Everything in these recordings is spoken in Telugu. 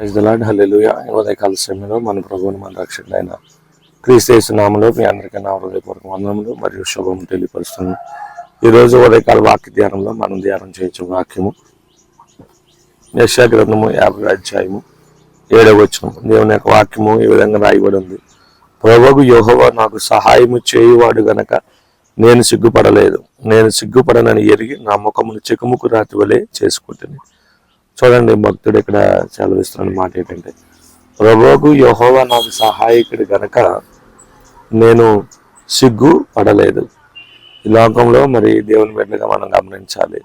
ప్రజలాడ్ హల్లెలూయా ఉదయకాల సమయంలో మన ప్రభువుని మన రక్షకులైన క్రీస్తు నామంలో మీ అందరికీ నా హృదయపూర్వక వందనములు మరియు శుభము తెలియపరుస్తున్నాను. ఈరోజు ఉదయకాల వాక్య ధ్యానంలో మనం ధ్యానం చేయొచ్చు వాక్యము. యశా గ్రంథము యాభై అధ్యాయము ఏడవ వచ్చిన దేవుని యొక్క వాక్యము ఈ విధంగా రాయబడి ఉంది. ప్రభువు యోహవ నాకు సహాయము చేయువాడు గనక నేను సిగ్గుపడలేదు. నేను సిగ్గుపడనని ఎరిగి నా ముఖమును చెకుముకు రాతి వలె చూడండి భక్తుడు ఇక్కడ సెలవిస్తున్న మాట ఏంటంటే ప్రభువుకు యహోవా నాకు సహాయకుడు గనక నేను సిగ్గు పడలేదు ఈ లోకంలో మరి దేవుని బిడ్డగా మనం గమనించాలి.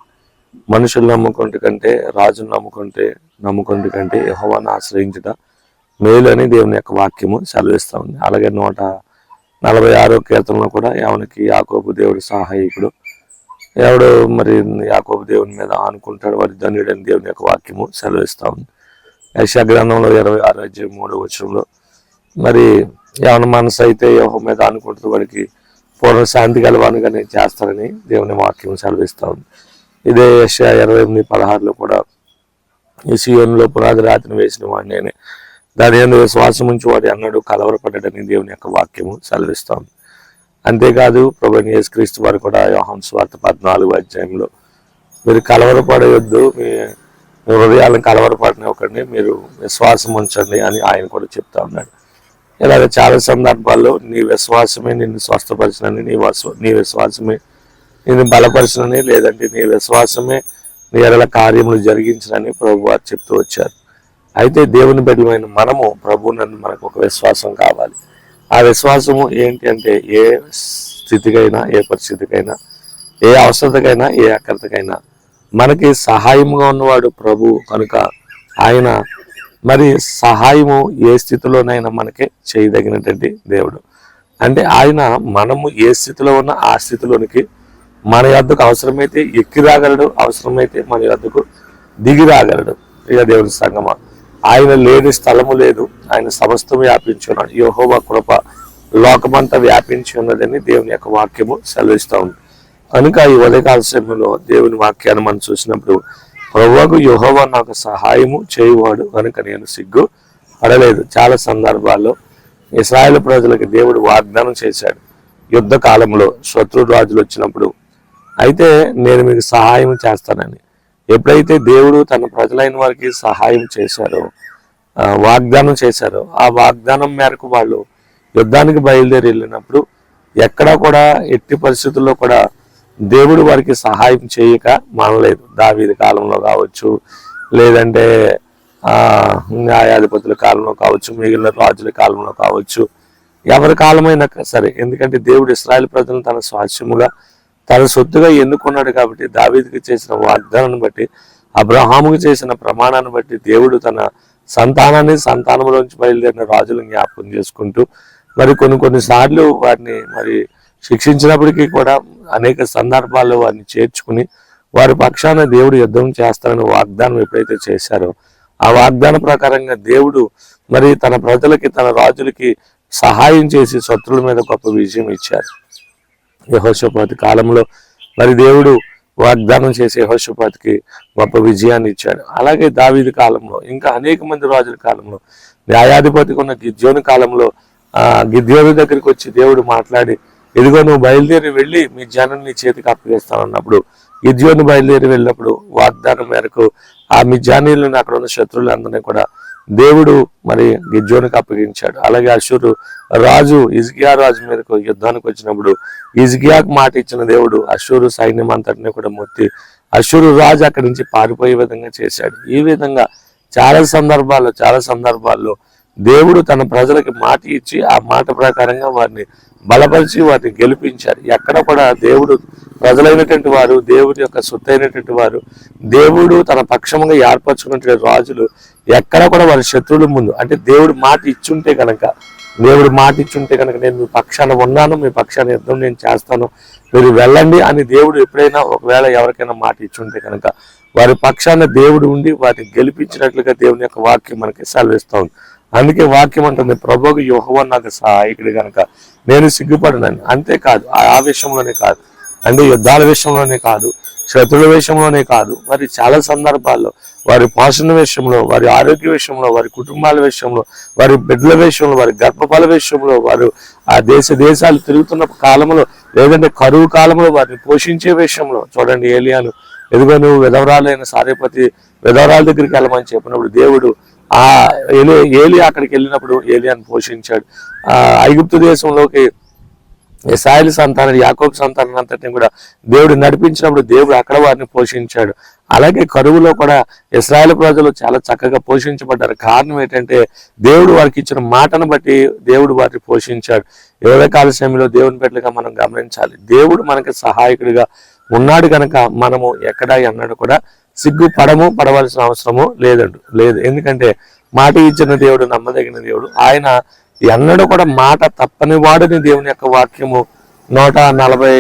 మనుషులు నమ్ముకుంటే కంటే రాజును నమ్ముకుంటే నమ్ముకుంటే కంటే యహోవాను ఆశ్రయించుట మేలు అని దేవుని యొక్క వాక్యము సెలవిస్తూ ఉంది. అలాగే నూట నలభై ఆరో కీర్తనలో కూడా ఎవరికి యాకోబు దేవుడు సహాయకుడు. ఎవడు మరి యాకోబు దేవుని మీద ఆనుకుంటాడు వారి ధన్యుడని దేవుని యొక్క వాక్యము సెలవిస్తా ఉంది. యశా గ్రంథంలో ఇరవై ఆరు అధ్యాయం మూడో వచనంలో మరి ఎవరి మనసు అయితే యోహం మీద ఆనుకుంటుంది వాడికి పూర్ణ శాంతి కలవానుగానే చేస్తారని దేవుని వాక్యం సెలవిస్తా ఉంది. ఇదే యశా ఇరవై ఎనిమిది పదహారులో కూడా ఈ సీయోన్లో పునాది రాతిని వేసిన వాడు నేనే. దాని ఎందు విశ్వాసం ఉంచి వాడు అన్నాడు కలవరపడ్డాడని దేవుని యొక్క వాక్యము సెలవిస్తా ఉంది. అంతేకాదు ప్రభు యేసుక్రీస్తు వారు కూడా యోహం స్వార్థ పద్నాలుగు అధ్యాయంలో మీరు కలవరపడవద్దు మీ మీ హృదయాలను కలవరపడనివ్వకండి మీరు విశ్వాసం ఉంచండి అని ఆయన కూడా చెప్తా ఉన్నాడు. ఇలాగ చాలా సందర్భాల్లో నీ విశ్వాసమే నిన్ను స్వస్థపరచనని నీ నీ విశ్వాసమే నిన్ను బలపరచనని లేదంటే నీ విశ్వాసమే నీ ఎడల కార్యములు జరిగించనని ప్రభు వారు చెప్తూ వచ్చారు. అయితే దేవుని బిడ్డమైన మనము ప్రభు నన్ను మనకు ఒక విశ్వాసం కావాలి. ఆ విశ్వాసము ఏంటి అంటే ఏ స్థితికైనా ఏ పరిస్థితికైనా ఏ అవసరతకైనా ఏ అక్కరతకైనా మనకి సహాయముగా ఉన్నవాడు ప్రభు కనుక ఆయన మరి సహాయము ఏ స్థితిలోనైనా మనకి చేయదగినటువంటి దేవుడు. అంటే ఆయన మనము ఏ స్థితిలో ఉన్నా ఆ స్థితిలోనికి మన యొద్దకు అవసరమైతే ఎక్కి రాగలడు అవసరమైతే మన యొద్దకు దిగి రాగలడు ఇక దేవుని సంగమా. ఆయన లేని స్థలము లేదు. ఆయన సమస్తం వ్యాపించి ఉన్నాడు యోహోవ కృప లోకమంతా వ్యాపించి ఉన్నదని దేవుని యొక్క వాక్యము సెలవిస్తూ ఉంది. కనుక ఈ ఉదయకాల సమయంలో దేవుని వాక్యాన్ని మనం చూసినప్పుడు ప్రభువుకు యోహోవ నాకు సహాయము చేయువాడు కనుక నేను సిగ్గు పడలేదు. చాలా సందర్భాల్లో ఇస్రాయేల్ ప్రజలకు దేవుడు వాగ్దానం చేశాడు. యుద్ధ కాలంలో శత్రు రాజులు వచ్చినప్పుడు అయితే నేను మీకు సహాయం చేస్తానని ఎప్పుడైతే దేవుడు తన ప్రజలైన వారికి సహాయం చేశారో వాగ్దానం చేశారో ఆ వాగ్దానం మేరకు వాళ్ళు యుద్ధానికి బయలుదేరి వెళ్ళినప్పుడు ఎక్కడా కూడా ఎట్టి పరిస్థితుల్లో కూడా దేవుడు వారికి సహాయం చేయక మానలేదు. దావీది కాలంలో కావచ్చు లేదంటే న్యాయాధిపతుల కాలంలో కావచ్చు మిగిలిన రాజుల కాలంలో కావచ్చు ఎవరి కాలమైనా సరే. ఎందుకంటే దేవుడు ఇస్రాయల్ ప్రజలను తన స్వాస్యముగా తన సొత్తుగా ఎన్నుకున్నాడు కాబట్టి దావీదికి చేసిన వాగ్దానాన్ని బట్టి అబ్రహాముకు చేసిన ప్రమాణాన్ని బట్టి దేవుడు తన సంతానాన్ని సంతానంలోంచి బయలుదేరిన రాజులు జ్ఞాపకం చేసుకుంటూ మరి కొన్ని కొన్నిసార్లు వారిని మరి శిక్షించినప్పటికీ కూడా అనేక సందర్భాల్లో వారిని చేర్చుకుని వారి పక్షాన దేవుడు యుద్ధం చేస్తానని వాగ్దానం ఎప్పుడైతే చేశారో ఆ వాగ్దాన ప్రకారంగా దేవుడు మరి తన ప్రజలకి తన రాజులకి సహాయం చేసి శత్రువుల మీద గొప్ప విజయం ఇచ్చారు. యహోషపాతి కాలంలో మరి దేవుడు వాగ్దానం చేసి యహోషపాతికి గొప్ప విజయాన్ని ఇచ్చాడు. అలాగే దావీది కాలంలో ఇంకా అనేక మంది రాజుల కాలంలో న్యాయాధిపతికి ఉన్న గిద్యోని కాలంలో ఆ గిద్యోని దగ్గరికి వచ్చి దేవుడు మాట్లాడి ఇదిగో నువ్వు బయలుదేరి వెళ్ళి మీ జనాన్ని చేతికి అప్పగిస్తానన్నప్పుడు గిద్యోని బయలుదేరి వెళ్ళినప్పుడు వాగ్దానం మేరకు ఆ మిజానీలను అక్కడ ఉన్న శత్రువులందరినీ కూడా దేవుడు మరి గిజ్జోనికి అప్పగించాడు. అలాగే అశురు రాజు ఇజ్గియా రాజు మీదకు యుద్ధానికి వచ్చినప్పుడు ఇజ్గియాకు మాట ఇచ్చిన దేవుడు అశురు సైన్యం అంతటిని కూడా మొత్తి అశురు రాజు అక్కడి నుంచి పారిపోయే విధంగా చేశాడు. ఈ విధంగా చాలా సందర్భాల్లో చాలా సందర్భాల్లో దేవుడు తన ప్రజలకి మాట ఇచ్చి ఆ మాట ప్రకారంగా వారిని బలపరిచి వారిని గెలిపించారు ఎక్కడ కూడా దేవుడు ప్రజలైనటువంటి వారు దేవుడి యొక్క సొత్తైనటువంటి వారు దేవుడు తన పక్షముగా ఏర్పరచుకున్నటువంటి రాజులు ఎక్కడ కూడా వారి శత్రువుల ముందు అంటే దేవుడు మాట ఇచ్చుంటే కనుక దేవుడు మాట ఇచ్చుంటే కనుక నేను మీ పక్షాన ఉన్నాను మీ పక్షాన యుద్ధం నేను చేస్తాను మీరు వెళ్ళండి అని దేవుడు ఎప్పుడైనా ఒకవేళ ఎవరికైనా మాట ఇచ్చుంటే కనుక వారి పక్షాన దేవుడు ఉండి వాటిని గెలిపించినట్లుగా దేవుని యొక్క వాక్యం మనకి సెలవిస్తూ ఉంది. అందుకే వాక్యం అంటుంది ప్రభువుకు యోహవ నాకు సహాయకుడు కనుక నేను సిగ్గుపడినాను. అంతేకాదు ఆ ఆ విషయంలోనే కాదు అంటే యుద్ధాల విషయంలోనే కాదు శత్రుల విషయంలోనే కాదు. మరి చాలా సందర్భాల్లో వారి పోషణ విషయంలో వారి ఆరోగ్య విషయంలో వారి కుటుంబాల విషయంలో వారి బిడ్డల విషయంలో వారి గర్భఫల విషయంలో వారు ఆ దేశ దేశాలు తిరుగుతున్న కాలంలో లేదంటే కరువు కాలంలో వారిని పోషించే విషయంలో చూడండి ఏలియాను ఎదుగో నువ్వు విధవరాలైన సారేపతి విధవరాల దగ్గరికి వెళ్ళమని చెప్పినప్పుడు దేవుడు ఆ ఏలి ఏలి అక్కడికి వెళ్ళినప్పుడు ఏలియాను పోషించాడు. ఆ ఐగుప్తు దేశంలోకి ఇసాయిల్ సంతానం యాకోబ్ సంతానం అంతటిని కూడా దేవుడు నడిపించినప్పుడు దేవుడు అక్కడ వారిని పోషించాడు. అలాగే కరువులో కూడా ఇస్రాయల్ ప్రజలు చాలా చక్కగా పోషించబడ్డారు. కారణం ఏంటంటే దేవుడు వారికి ఇచ్చిన మాటను బట్టి దేవుడు వారిని పోషించాడు. యువత కాల సమయంలో దేవుని పెట్టలుగా మనం గమనించాలి. దేవుడు మనకి సహాయకుడిగా ఉన్నాడు కనుక మనము ఎక్కడ అన్నాడు కూడా సిగ్గు పడము పడవలసిన అవసరము లేదండు. లేదు. ఎందుకంటే మాట ఇచ్చిన దేవుడు నమ్మదగిన దేవుడు. ఆయన ఎన్నడూ కూడా మాట తప్పని వాడని దేవుని యొక్క వాక్యము నూట నలభై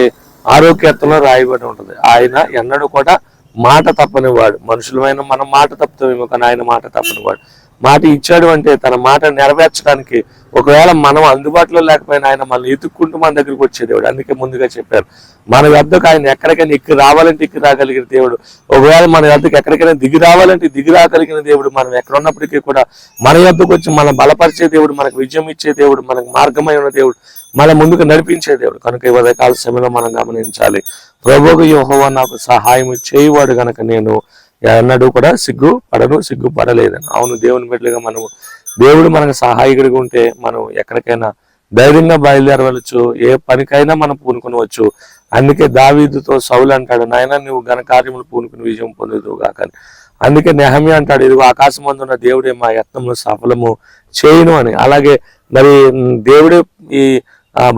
ఆరోగ్యతలో రాయబడి ఉంటుంది. ఆయన ఎన్నడూ కూడా మాట తప్పని వాడు మనుషులమైన మనం మాట తప్పుతామేమో కానీ ఆయన మాట తప్పని వాడు మాట ఇచ్చాడు అంటే తన మాట నెరవేర్చడానికి ఒకవేళ మనం అందుబాటులో లేకపోయినా ఆయన మనల్ని ఎత్తుక్కుంటూ మన దగ్గరికి వచ్చే దేవుడు. అందుకే ముందుగా చెప్పారు మన వద్దకు ఆయన ఎక్కడికైనా ఎక్కి రావాలంటే ఎక్కి రాగలిగిన దేవుడు. ఒకవేళ మన వద్దకు ఎక్కడికైనా దిగి రావాలంటే దిగి రాగలిగిన దేవుడు మనం ఎక్కడ ఉన్నప్పటికీ కూడా మన వద్దకు వచ్చి మనం బలపరిచే దేవుడు మనకు విజయం ఇచ్చే దేవుడు మనకు మార్గమై ఉన్న దేవుడు మన ముందుకు నడిపించే దేవుడు. కనుక ఇవాళ కాల సమయంలో మనం గమనించాలి ప్రభుకు యోహోవా నాకు సహాయం చేయవాడు గనక నేను ఎన్నడూ కూడా సిగ్గు పడను సిగ్గు పడలేదని అవును దేవుని బిడ్డలుగా మనము దేవుడు మనకు సహాయకుడిగా ఉంటే మనం ఎక్కడికైనా ధైర్యంగా బయలుదేరవచ్చు ఏ పనికైనా మనం పూనుకునవచ్చు. అందుకే దావీదుతో సౌలు అంటాడు నాయన నువ్వు ఘనకార్యములు పూనుకుని విజయం పొందుదువు కాకని అందుకే నెహమి అంటాడు ఇదిగో ఆకాశం అందున్న దేవుడే మా యత్నము సఫలము చేయను అని. అలాగే మరి దేవుడే ఈ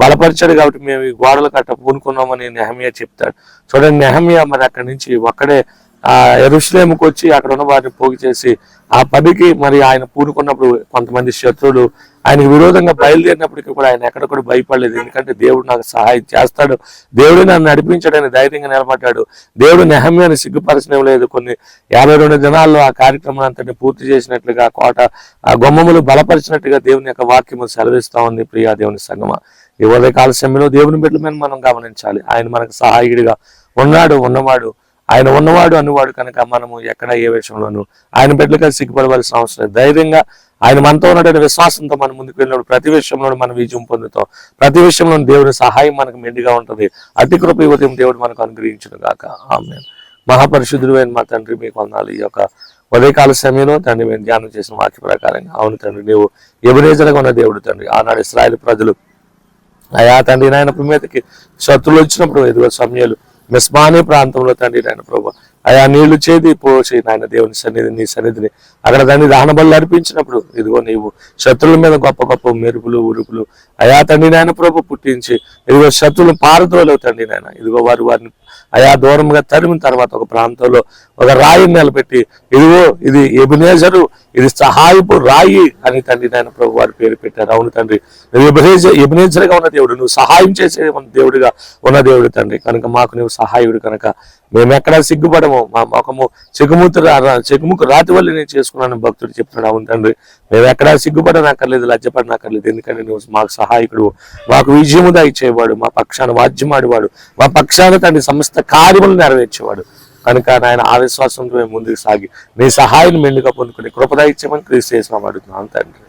బలపరిచాడు కాబట్టి మేము ఈ గోడలు కట్ట పూనుకున్నామని నెహమియా చెప్తాడు. చూడండి నెహమియా మరి అక్కడి నుంచి ఒక్కడే ఆ ఎరుషులేముకు వచ్చి అక్కడ ఉన్న వారిని పోగు చేసి ఆ పనికి మరి ఆయన పూనుకున్నప్పుడు కొంతమంది శత్రువులు ఆయనకు విరోధంగా బయలుదేరినప్పటికీ కూడా ఆయన ఎక్కడ కూడా భయపడలేదు. ఎందుకంటే దేవుడు నాకు సహాయం చేస్తాడు. దేవుడు నన్ను నడిపించాడని ధైర్యంగా నిలబడ్డాడు. దేవుడు నెహమ్యాన్ని సిగ్గుపరచడం లేదు కొన్ని యాభై రెండు దినాల్లో ఆ కార్యక్రమం అంతటిని పూర్తి చేసినట్లుగా కోట ఆ గొమ్మములు బలపరిచినట్టుగా దేవుని యొక్క వాక్యము సెలవిస్తా ఉంది. ప్రియా దేవుని సంగమ. ఈ ఉదయకాల సమయంలో దేవుని బిడ్డల మీద మనం గమనించాలి. ఆయన మనకు సహాయకుడిగా ఉన్నాడు ఉన్నవాడు. ఆయన ఉన్నవాడు అన్నవాడు కనుక మనము ఎక్కడ ఏ విషయంలోనూ ఆయన బిడ్డలుగా సిగ్గుపడవలసిన అవసరం లేదు. ధైర్యంగా ఆయన మనతో ఉన్నటువంటి విశ్వాసంతో మనం ముందుకు వెళ్ళినప్పుడు ప్రతి విషయంలో మనం విజయం పొందుతాం. ప్రతి విషయంలో దేవుని సహాయం మనకు మెండుగా ఉంటుంది. అతి కృప ఉదయం దేవుడు మనకు అనుగ్రహించును గాక. ఆమె మహాపరిశుద్ధుడు అయిన మా తండ్రి మీకు వందాలి ఈ యొక్క ఉదయకాల సమయంలో తండ్రి మేము ధ్యానం చేసిన వాక్య ప్రకారంగా అవును తండ్రి నీవు ఎవరేజరగా ఉన్న దేవుడు తండ్రి. ఆనాడు ఇస్రాయల్ ప్రజలు అయా తండ్రి నాయన మీదకి శత్రులు వచ్చినప్పుడు ఎదుగు సమయాలు మెస్మానే ప్రాంతంలో తండ్రి నాయన ప్రభు. అయా నీళ్ళు చేది పోసి నాయన దేవుని సన్నిధి నీ సన్నిధిని. అక్కడ దాన్ని దహనబలు అర్పించినప్పుడు ఇదిగో నీవు శత్రువుల మీద గొప్ప గొప్ప మెరుపులు ఉరుపులు. అయా తండ్రి నాయన ప్రభు పుట్టించి ఇదిగో శత్రువులు పారదోలేవు తండ్రి నాయన. ఇదిగో వారు వారిని అయా దూరంగా తరిమిన తర్వాత ఒక ప్రాంతంలో ఒక రాయి నిలబెట్టి ఇదిగో ఇది ఎబినేజరు ఇది సహాయపు రాయి అని తండ్రి నాయన ప్రభు వారి పేరు పెట్టారు. అవును తండ్రి నువ్వు ఎబినేజర్ ఎబినేజర్గా ఉన్న దేవుడు నువ్వు సహాయం చేసే దేవుడిగా ఉన్న దేవుడు తండ్రి. కనుక మాకు నువ్వు సహాయుడు కనుక. మేము ఎక్కడా సిగ్గుపడము. మా ముఖము చెకుముత్తు చెకుముకు రాతి వల్ల నేను చేసుకున్నాను భక్తుడు చెప్తున్నాడు. అవును తండ్రి మేము ఎక్కడా సిగ్గుపడనక్కర్లేదు లజ్జపడనక్కర్లేదు. ఎందుకంటే నువ్వు మాకు సహాయకుడు. మాకు విజయము ఇచ్చేవాడు మా పక్షాన వాద్యమాడేవాడు. మా పక్షాన తండ్రి సమస్త కార్యములు నెరవేర్చేవాడు. కనుక నాయన ఆ విశ్వాసంతో మేము ముందుకు సాగి నీ సహాయం మెండుగా పొందుకుని కృపద ఇచ్చామని క్రీస్తు చేసినాం అడుగుతున్నాను తండ్రి.